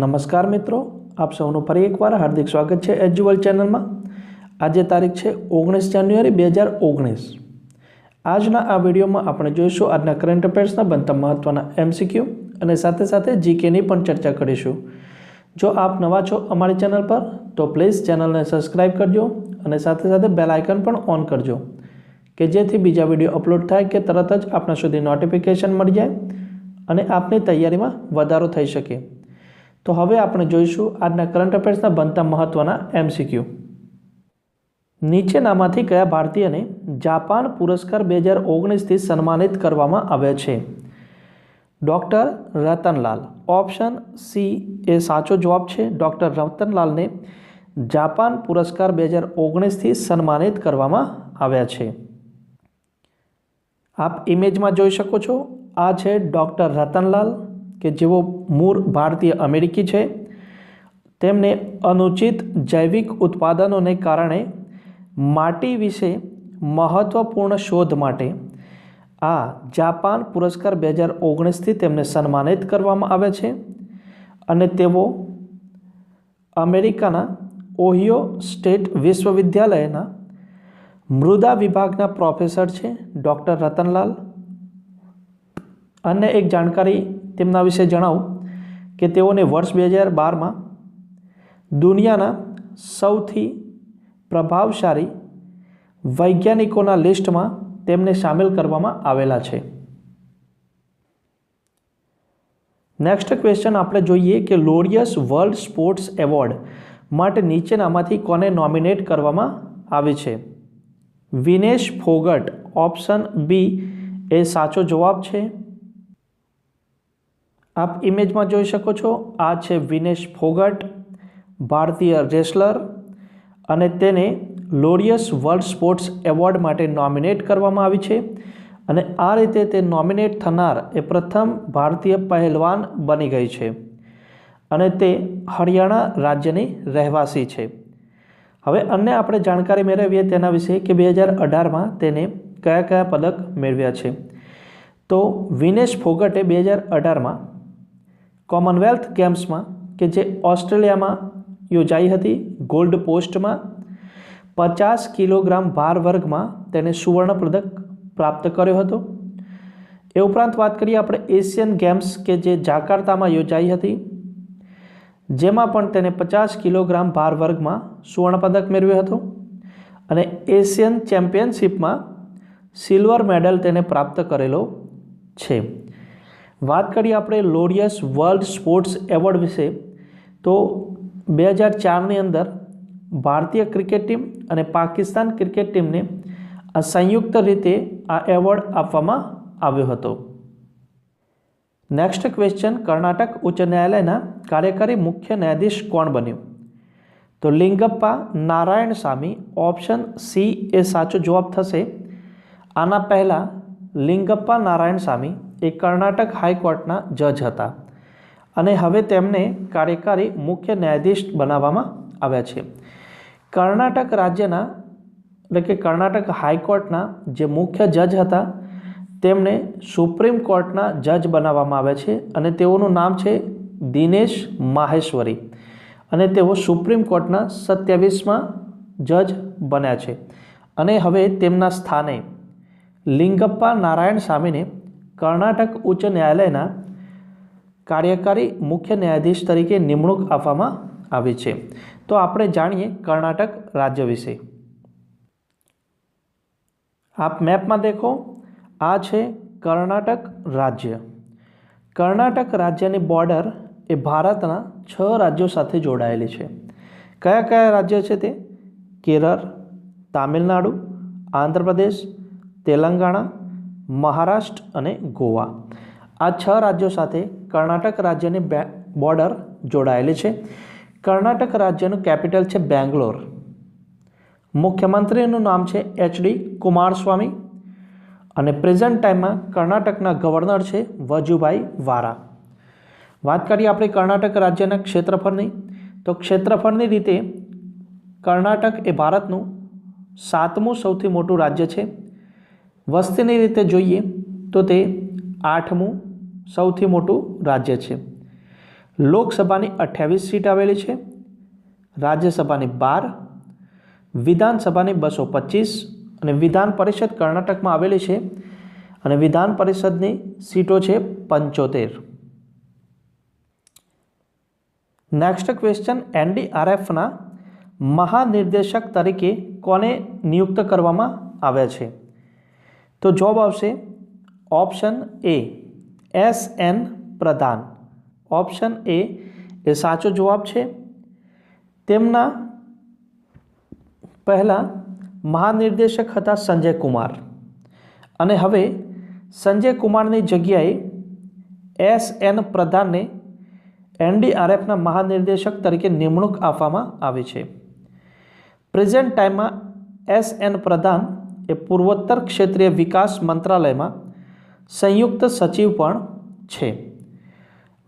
નમસ્કાર મિત્રો, આપ સૌનું ફરી એકવાર હાર્દિક સ્વાગત છે એજ્યુઅલ ચેનલમાં. આજે તારીખ છે ઓગણીસ જાન્યુઆરી બે હજાર ઓગણીસ. આજના આ વિડીયોમાં આપણે જોઈશું આજના કરંટ અફેર્સના બનતા મહત્ત્વના એમસીક્યુ અને સાથે સાથે જીકેની પણ ચર્ચા કરીશું. જો આપ નવા છો અમારી ચેનલ પર, તો પ્લીઝ ચેનલને સબસ્ક્રાઈબ કરજો અને સાથે સાથે બેલ આઇકન પણ ઓન કરજો, કે જેથી બીજા વીડિયો અપલોડ થાય કે તરત જ આપણા સુધી નોટિફિકેશન મળી જાય અને આપની તૈયારીમાં વધારો થઈ શકે. તો હવે આપણે જોઈશું આજના કરંટ અફેર્સના બનતા મહત્ત્વના એમસીક્યુ નીચેનામાંથી કયા ભારતીયને જાપાન પુરસ્કાર બે હજાર ઓગણીસથી સન્માનિત કરવામાં આવ્યા છે? ડૉક્ટર રતનલાલ. ઓપ્શન સી એ સાચો જવાબ છે. ડૉક્ટર રતનલાલને જાપાન પુરસ્કાર બે હજાર ઓગણીસથી સન્માનિત કરવામાં આવ્યા છે. આપ ઇમેજમાં જોઈ શકો છો. આ છે ડૉક્ટર રતનલાલ. કે જેઓ મૂળ ભારતીય અમેરિકી છે, તેમને અનુચિત જૈવિક ઉત્પાદનોને કારણે માટી વિશે મહત્ત્વપૂર્ણ શોધ માટે આ જાપાન પુરસ્કાર બે હજાર ઓગણીસથી તેમને સન્માનિત કરવામાં આવે છે અને તેઓ અમેરિકાના ઓહિયો સ્ટેટ વિશ્વવિદ્યાલયના મૃદા વિભાગના પ્રોફેસર છે, ડૉક્ટર રતનલાલ. અન્ય એક જાણકારી તેમના વિશે જણાવું કે તેઓને વર્ષ બે હજાર બારમાં દુનિયાના સૌથી પ્રભાવશાળી વૈજ્ઞાનિકોના લિસ્ટમાં તેમને સામેલ કરવામાં આવેલા છે. નેક્સ્ટ ક્વેશ્ચન આપણે જોઈએ કે લોરિયસ વર્લ્ડ સ્પોર્ટ્સ એવોર્ડ માટે નીચેનામાંથી કોને નોમિનેટ કરવામાં આવે છે? વિનેશ ફોગટ ઓપ્શન બી એ સાચો જવાબ છે. આપ ઇમેજમાં જોઈ શકો છો, આ છે વિનેશ ફોગટ, ભારતીય રેસલર અને તેને લોરિયસ વર્લ્ડ સ્પોર્ટ્સ એવોર્ડ માટે નોમિનેટ કરવામાં આવી છે અને આ રીતે તે નોમિનેટ થનાર એ પ્રથમ ભારતીય પહેલવાન બની ગઈ છે અને તે હરિયાણા રાજ્યની રહેવાસી છે. હવે અન્ય આપણે જાણકારી મેળવીએ તેના વિશે કે બે હજાર અઢારમાં તેને કયા કયા પદક મેળવ્યા છે. તો વિનેશ ફોગટે બે હજાર અઢારમાં કોમનવેલ્થ ગેમ્સમાં કે જે ઓસ્ટ્રેલિયામાં યોજાઈ હતી ગોલ્ડ પોસ્ટમાં, પચાસ કિલોગ્રામ ભાર વર્ગમાં તેણે સુવર્ણ પદક પ્રાપ્ત કર્યો હતો. એ ઉપરાંત વાત કરીએ આપણે એશિયન ગેમ્સ કે જે જાકાર્તામાં યોજાઈ હતી, જેમાં પણ તેને પચાસ કિલોગ્રામ ભાર વર્ગમાં સુવર્ણ પદક મેળવ્યો હતો અને એશિયન ચેમ્પિયનશિપમાં સિલ્વર મેડલ તેને પ્રાપ્ત કરેલો છે. વાત કરીએ આપણે લોરિયસ વર્લ્ડ સ્પોર્ટ્સ એવોર્ડ વિશે, તો બે હજાર ચારની અંદર ભારતીય ક્રિકેટ ટીમ અને પાકિસ્તાન ક્રિકેટ ટીમને આ સંયુક્ત રીતે આ એવોર્ડ આપવામાં આવ્યો હતો. નેક્સ્ટ ક્વેશ્ચન કર્ણાટક ઉચ્ચ ન્યાયાલયના કાર્યકારી મુખ્ય ન્યાયાધીશ કોણ બન્યું? તો લિંગપ્પા નારાયણ સ્વામી ઓપ્શન સી એ સાચો જવાબ થશે. આના પહેલાં લિંગપ્પા નારાયણ સ્વામી એ કર્ણાટક હાઈકોર્ટના જજ હતા અને હવે તેમને કાર્યકારી મુખ્ય ન્યાયાધીશ બનાવવામાં આવ્યા છે. કર્ણાટક રાજ્યના, એટલે કે કર્ણાટક હાઈકોર્ટના જે મુખ્ય જજ હતા, તેમને સુપ્રીમ કોર્ટના જજ બનાવવામાં આવે છે અને તેઓનું નામ છે દિનેશ માહેશ્વરી અને તેઓ સુપ્રીમ કોર્ટના સત્યાવીસમાં જજ બન્યા છે. અને હવે તેમના સ્થાને લિંગપ્પા નારાયણ સ્વામીને કર્ણાટક ઉચ્ચ ન્યાયાલયના કાર્યકારી મુખ્ય ન્યાયાધીશ તરીકે નિમણૂક આપવામાં આવી છે. તો આપણે જાણીએ કર્ણાટક રાજ્ય વિશે. આપ મેપમાં દેખો. આ છે કર્ણાટક રાજ્ય. કર્ણાટક રાજ્યની બોર્ડર એ ભારતના છ રાજ્યો સાથે જોડાયેલી છે. કયા કયા રાજ્ય છે તે? કેરળ, તામિલનાડુ, આંધ્રપ્રદેશ, તેલંગાણા મહારાષ્ટ્ર અને ગોવા. આ છ રાજ્યો સાથે કર્ણાટક રાજ્યની બોર્ડર જોડાયેલી છે. કર્ણાટક રાજ્યનું કેપિટલ છે બેંગ્લોર. મુખ્યમંત્રીનું નામ છે એચડી કુમારસ્વામી અને પ્રેઝન્ટ ટાઈમમાં કર્ણાટકના ગવર્નર છે વજુભાઈ વારા. વાત કરીએ આપણે કર્ણાટક રાજ્યના ક્ષેત્રફળની, તો ક્ષેત્રફળની રીતે કર્ણાટક એ ભારતનું સાતમું સૌથી મોટું રાજ્ય છે વસ્તીની રીતે જોઈએ તો તે આઠમું સૌથી મોટું રાજ્ય છે. લોકસભાની અઠ્યાવીસ સીટ આવેલી છે, રાજ્યસભાની બાર, વિધાનસભાની બસો પચીસ અને વિધાન પરિષદ કર્ણાટકમાં આવેલી છે અને વિધાન પરિષદની સીટો છે પંચોતેર. નેક્સ્ટ ક્વેશ્ચન એનડીઆરએફના મહાનિર્દેશક તરીકે કોને નિયુક્ત કરવામાં આવ્યા છે? તો જવાબ આવશે option A S N Pradhan. Option A એ સાચો જવાબ છે. તેમના પહેલાં મહાનિર્દેશક હતા સંજય કુમાર. અને હવે સંજય કુમારની જગ્યાએ એસ એન પ્રધાનને એનડીઆરએફના મહાનિર્દેશક તરીકે નિમણૂક આપવામાં આવી છે. પ્રેઝન્ટ ટાઈમમાં એસ એન પ્રધાન એ પૂર્વોત્તર ક્ષેત્રીય વિકાસ મંત્રાલયમાં સંયુક્ત સચિવ પણ છે.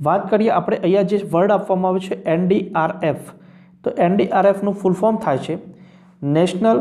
વાત કરીએ આપણે અહીંયા જે વર્ડ આપવામાં આવ્યું છે એનડીઆરએફ. તો એનડીઆરએફનું ફૂલ ફોર્મ થાય છે નેશનલ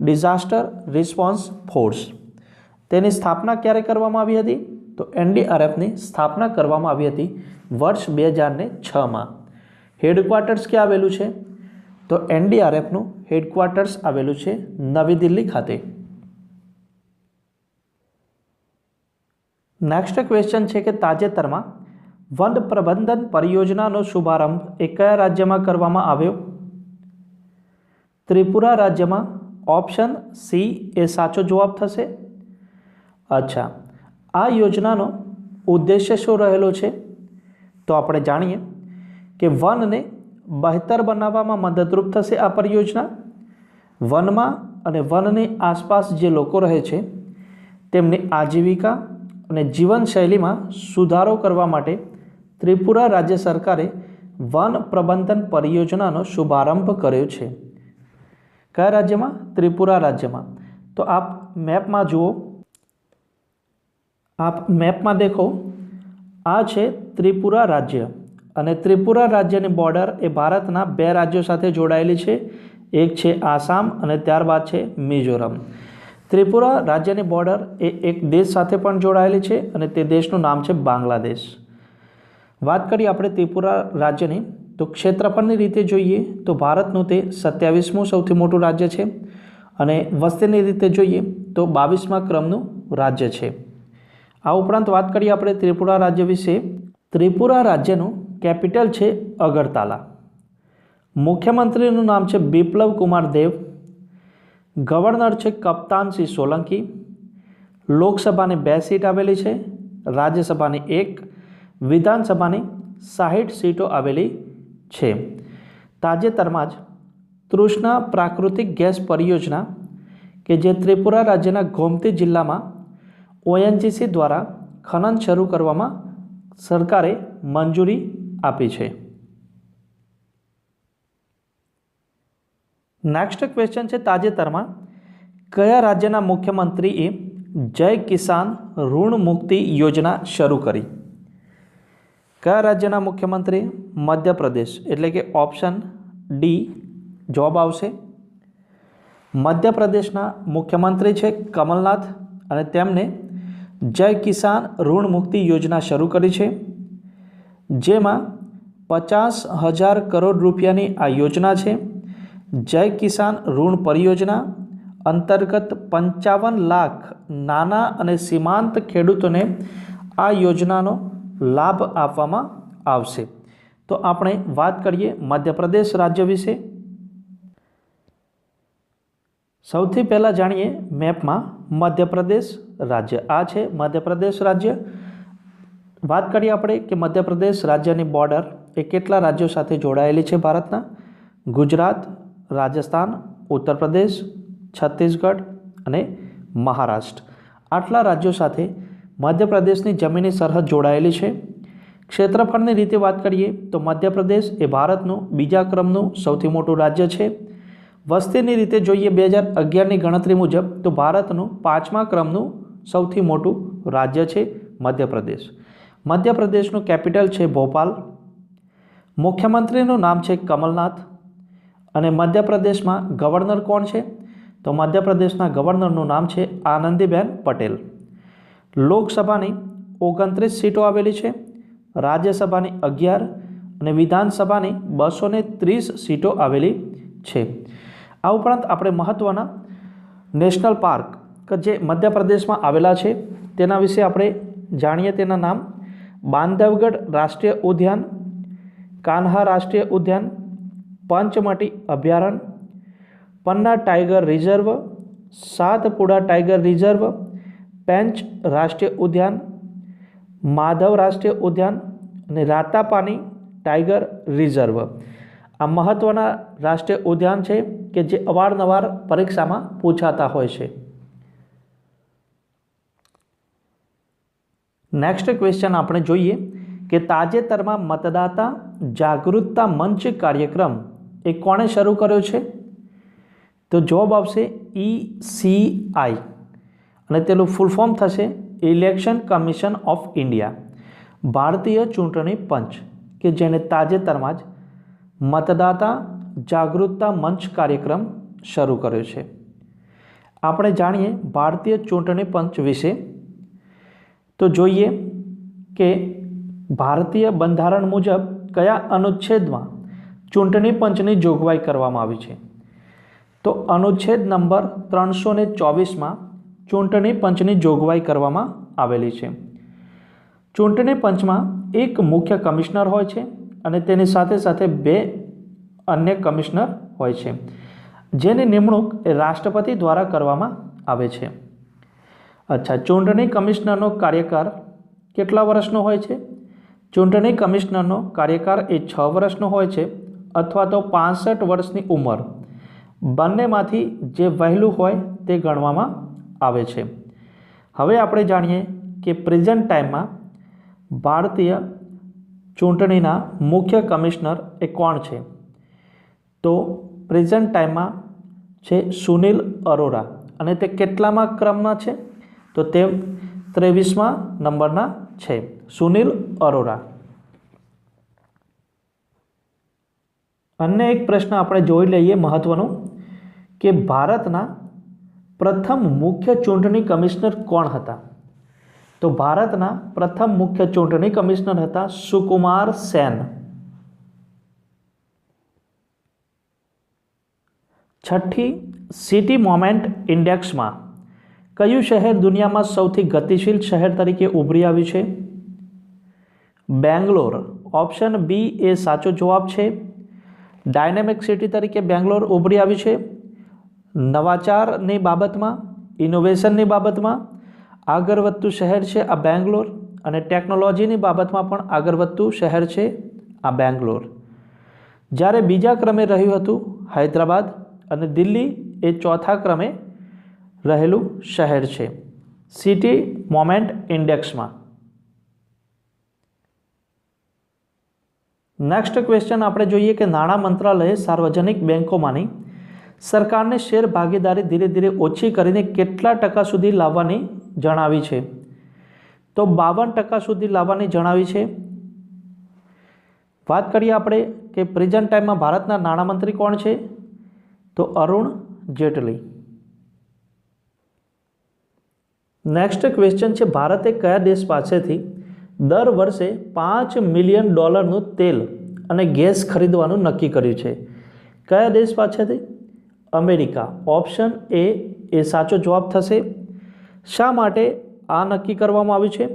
ડિઝાસ્ટર રિસ્પોન્સ ફોર્સ તેની સ્થાપના ક્યારે કરવામાં આવી હતી? તો એનડીઆરએફની સ્થાપના કરવામાં આવી હતી વર્ષ બે હજારને છમાં. હેડક્વાર્ટર્સ ક્યાં આવેલું છે? તો એનડીઆરએફનું હેડક્વાર્ટર્સ આવેલું છે નવી દિલ્હી ખાતે. નેક્સ્ટ ક્વેશ્ચન છે કે તાજેતરમાં વન પ્રબંધન પરિયોજનાનો શુભારંભ એ કયા રાજ્યમાં કરવામાં આવ્યો? ત્રિપુરા રાજ્યમાં ઓપ્શન સી એ સાચો જવાબ થશે. અચ્છા, આ યોજનાનો ઉદ્દેશ્ય શું રહેલો છે? તો આપણે જાણીએ કે વનને બહેતર બનાવવામાં મદદરૂપ થશે આ પરિયોજના. વનમાં અને વનની આસપાસ જે લોકો રહે છે, તેમની આજીવિકા અને જીવનશૈલીમાં સુધારો કરવા માટે ત્રિપુરા રાજ્ય સરકારે વન પ્રબંધન પરિયોજનાનો શુભારંભ કર્યો છે. કયા રાજ્યમાં? ત્રિપુરા રાજ્યમાં. તો આપ મેપમાં જુઓ. આપ મેપમાં દેખો. આ છે ત્રિપુરા રાજ્ય. અને ત્રિપુરા રાજ્યની બોર્ડર એ ભારતના બે રાજ્યો સાથે જોડાયેલી છે. એક છે આસામ અને ત્યારબાદ છે મિઝોરમ. ત્રિપુરા રાજ્યની બોર્ડર એ એક દેશ સાથે પણ જોડાયેલી છે અને તે દેશનું નામ છે બાંગ્લાદેશ. વાત કરીએ આપણે ત્રિપુરા રાજ્યની, તો ક્ષેત્રફળની રીતે જોઈએ તો ભારતનું તે સત્યાવીસમું સૌથી મોટું રાજ્ય છે અને વસ્તીની રીતે જોઈએ તો બાવીસમા ક્રમનું રાજ્ય છે. આ ઉપરાંત વાત કરીએ આપણે ત્રિપુરા રાજ્ય વિશે. ત્રિપુરા રાજ્યનું કેપિટલ છે અગરતાલા. મુખ્યમંત્રીનું નામ છે બિપ્લવ કુમાર દેવ. ગવર્નર છે કપ્તાનસિંહ સોલંકી. લોકસભાની બે સીટ આવેલી છે, રાજ્યસભાની એક, વિધાનસભાની સાહીઠ સીટો આવેલી છે. તાજેતરમાં જ તૃષ્ણા પ્રાકૃતિક ગેસ પરિયોજના કે જે ત્રિપુરા રાજ્યના ગોમતી જિલ્લામાં ઓએનજીસી દ્વારા ખનન શરૂ કરવામાં સરકારે મંજૂરી આપી છે. નેક્સ્ટ ક્વેશ્ચન છે તાજેતરમાં. કયા રાજ્યના મુખ્યમંત્રીએ જય કિસાન ઋણ મુક્તિ યોજના શરૂ કરી? કયા રાજ્યના મુખ્યમંત્રી? મધ્યપ્રદેશ. એટલે કે ઓપ્શન ડી જોબ આવશે. મધ્યપ્રદેશના મુખ્યમંત્રી છે કમલનાથ અને તેમને જય કિસાન ઋણ મુક્તિ યોજના શરૂ કરી છે. જેમાં પચાસ હજાર કરોડ રૂપિયાની આ યોજના છે. જય કિસાન ઋણ પરિયોજના અંતર્ગત પંચાવન લાખ નાના અને સીમાંત ખેડૂતોને આ યોજનાનો લાભ આપવામાં આવશે. તો આપણે વાત કરીએ મધ્યપ્રદેશ રાજ્ય વિશે. સૌથી પહેલાં જાણીએ મેપમાં મધ્યપ્રદેશ રાજ્ય. આ છે મધ્યપ્રદેશ રાજ્ય. વાત કરીએ આપણે કે મધ્યપ્રદેશ રાજ્યની બોર્ડર એ કેટલા રાજ્યો સાથે જોડાયેલી છે ભારતના? ગુજરાત રાજસ્થાન, ઉત્તર પ્રદેશ, છત્તીસગઢ અને મહારાષ્ટ્ર. આટલા રાજ્યો સાથે મધ્યપ્રદેશની જમીની સરહદ જોડાયેલી છે. ક્ષેત્રફળની રીતે વાત કરીએ તો મધ્યપ્રદેશ એ ભારતનું બીજા ક્રમનું સૌથી મોટું રાજ્ય છે. વસ્તીની રીતે જોઈએ બે હજાર અગિયારની ગણતરી મુજબ તો ભારતનું પાંચમા ક્રમનું સૌથી મોટું રાજ્ય છે મધ્યપ્રદેશ. મધ્યપ્રદેશનું કેપિટલ છે ભોપાલ. મુખ્યમંત્રીનું નામ છે કમલનાથ. અને મધ્યપ્રદેશમાં ગવર્નર કોણ છે? તો મધ્યપ્રદેશના ગવર્નરનું નામ છે આનંદીબેન પટેલ. લોકસભાની ઓગણત્રીસ સીટો આવેલી છે, રાજ્યસભાની અગિયાર અને વિધાનસભાની બસો ત્રીસ સીટો આવેલી છે. આ ઉપરાંત આપણે મહત્ત્વના નેશનલ પાર્ક કે જે મધ્યપ્રદેશમાં આવેલા છે, તેના વિશે આપણે જાણીએ. તેના નામ બાંધવગઢ રાષ્ટ્રીય ઉદ્યાન, કાન્હા રાષ્ટ્રીય ઉદ્યાન પંચમટી અભયારણ્ય, Panna tiger reserve, Satpura tiger reserve, Pench રાષ્ટ્રીય ઉદ્યાન, માધવ રાષ્ટ્રીય ઉદ્યાન અને રાતાપાની ટાઈગર રિઝર્વ. આ મહત્ત્વના રાષ્ટ્રીય ઉદ્યાન છે કે જે અવારનવાર પરીક્ષામાં પૂછાતા હોય છે. નેક્સ્ટ ક્વેશ્ચન આપણે જોઈએ કે તાજેતરમાં મતદાતા જાગૃતતા મંચ કાર્યક્રમ એ કોણે શરૂ કર્યો છે? તો જવાબ આવશે ઈ સી આઈ અને તેનું ફૂલ ફોર્મ થશે ઇલેક્શન કમિશન ઓફ ઇન્ડિયા ભારતીય ચૂંટણી પંચ, કે જેને તાજેતરમાં જ મતદાતા જાગૃતતા મંચ કાર્યક્રમ શરૂ કર્યો છે. આપણે જાણીએ ભારતીય ચૂંટણી પંચ વિશે. તો જોઈએ કે ભારતીય બંધારણ મુજબ કયા અનુચ્છેદમાં ચૂંટણી પંચની જોગવાઈ કરવામાં આવી છે. તો અનુચ્છેદ નંબર ત્રણસો ને ચોવીસમાં ચૂંટણી પંચની જોગવાઈ કરવામાં આવેલી છે. ચૂંટણી પંચમાં એક મુખ્ય કમિશનર હોય છે અને તેની સાથે સાથે બે અન્ય કમિશનર હોય છે, જેની નિમણૂક રાષ્ટ્રપતિ દ્વારા કરવામાં આવે છે. અચ્છા, ચૂંટણી કમિશનરનો કાર્યકાળ કેટલા વર્ષનો હોય છે? ચૂંટણી કમિશનરનો કાર્યકાળ એ છ વર્ષનો હોય છે. અથવા તો પાસઠ વર્ષની ઉંમર. બંનેમાંથી જે વહેલું હોય તે ગણવામાં આવે છે. હવે આપણે જાણીએ કે પ્રેઝન્ટ ટાઈમમાં ભારતીય ચૂંટણીના મુખ્ય કમિશનર એ કોણ છે? તો પ્રેઝન્ટ ટાઈમમાં છે સુનિલ અરોરા. અને તે કેટલામાં ક્રમમાં છે? તો તે ત્રેવીસમાં નંબરના છે. સુનિલ અરોરા. અન્ય એક પ્રશ્ન આપણે જોઈ લઈએ મહત્વનો, કે ભારતના પ્રથમ મુખ્ય ચૂંટણી કમિશનર કોણ હતા? તો ભારતના પ્રથમ મુખ્ય ચૂંટણી કમિશનર હતા સુકુમાર સેન. છઠ્ઠી, સિટી મોમેન્ટ ઇન્ડેક્સમાં કયું શહેર દુનિયામાં સૌથી ગતિશીલ શહેર તરીકે ઉભરી આવ્યું છે? બેંગ્લોર. ઓપ્શન બી એ સાચો જવાબ છે. ડાયનેમિક સિટી તરીકે બેંગ્લોર ઉભરી આવ્યું છે. નવાચારની બાબતમાં ઇનોવેશનની બાબતમાં આગળ વધતું શહેર છે આ બેંગ્લોર અને ટેકનોલોજીની બાબતમાં પણ આગળ વધતું શહેર છે આ બેંગ્લોર જ્યારે બીજા ક્રમે રહ્યું હતું, હૈદરાબાદ અને દિલ્હી એ ચોથા ક્રમે રહેલું શહેર છે. સિટી મોમેન્ટ ઇન્ડેક્સમાં નેક્સ્ટ ક્વેશ્ચન આપણે જોઈએ કે નાણાં મંત્રાલયે સાર્વજનિક બેન્કોમાંની સરકારને શેર ભાગીદારી ધીરે ધીરે ઓછી કરીને કેટલા ટકા સુધી લાવવાની જણાવી છે? તો બાવન ટકા સુધી લાવવાની જણાવી છે. વાત કરીએ આપણે કે પ્રેઝન્ટ ટાઈમમાં ભારતના નાણામંત્રી કોણ છે? તો અરુણ જેટલી. નેક્સ્ટ ક્વેશ્ચન છે, ભારતે કયા દેશ પાસેથી દર વર્ષે પાંચ મિલિયન ડોલરનું તેલ અને ગેસ ખરીદવાનું નક્કી કર્યું છે. કયા દેશ પાસેથી? અમેરિકા. ઓપ્શન એ એ સાચો જવાબ થશે. શા માટે આ નક્કી કરવામાં આવ્યું છે?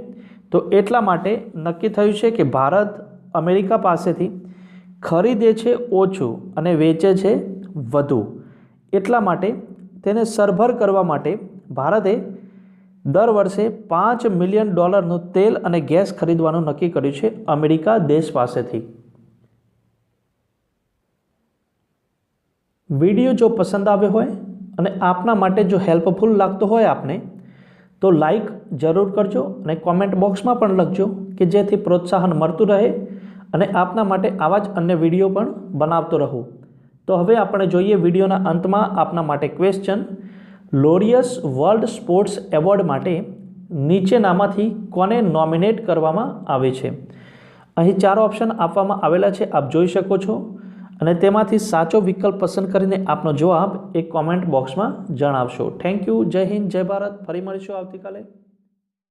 તો એટલા માટે નક્કી થયું છે કે ભારત અમેરિકા પાસેથી ખરીદે છે ઓછું અને વેચે છે વધુ. એટલા માટે તેને સરભર કરવા માટે ભારતે દર વર્ષે પાંચ મિલિયન ડોલરનું તેલ અને ગેસ ખરીદવાનું નક્કી કર્યું છે અમેરિકા દેશ પાસેથી. વીડિયો જો પસંદ આવ્યો હોય અને આપના માટે જો હેલ્પફુલ લાગતો હોય આપને, તો લાઈક જરૂર કરજો અને કોમેન્ટ બોક્સમાં પણ લખજો કે જેથી પ્રોત્સાહન મળતું રહે અને આપના માટે આવા જ અન્ય વીડિયો પણ બનાવતો રહું. તો હવે આપણે જોઈએ વિડીયોના અંતમાં આપના માટે question Laureus world sports award માટે નીચેનામાંથી કોને નોમિનેટ કરવામાં આવે છે? અહીં ચાર ઓપ્શન આપવામાં આવેલા છે, આપ જોઈ શકો છો. અને તેમાંથી સાચો વિકલ્પ પસંદ કરીને આપનો જવાબ એ કોમેન્ટ બોક્સમાં જણાવશો. થેન્ક યુ જય હિન્દ, જય ભારત. ફરી મળીશું આવતીકાલે.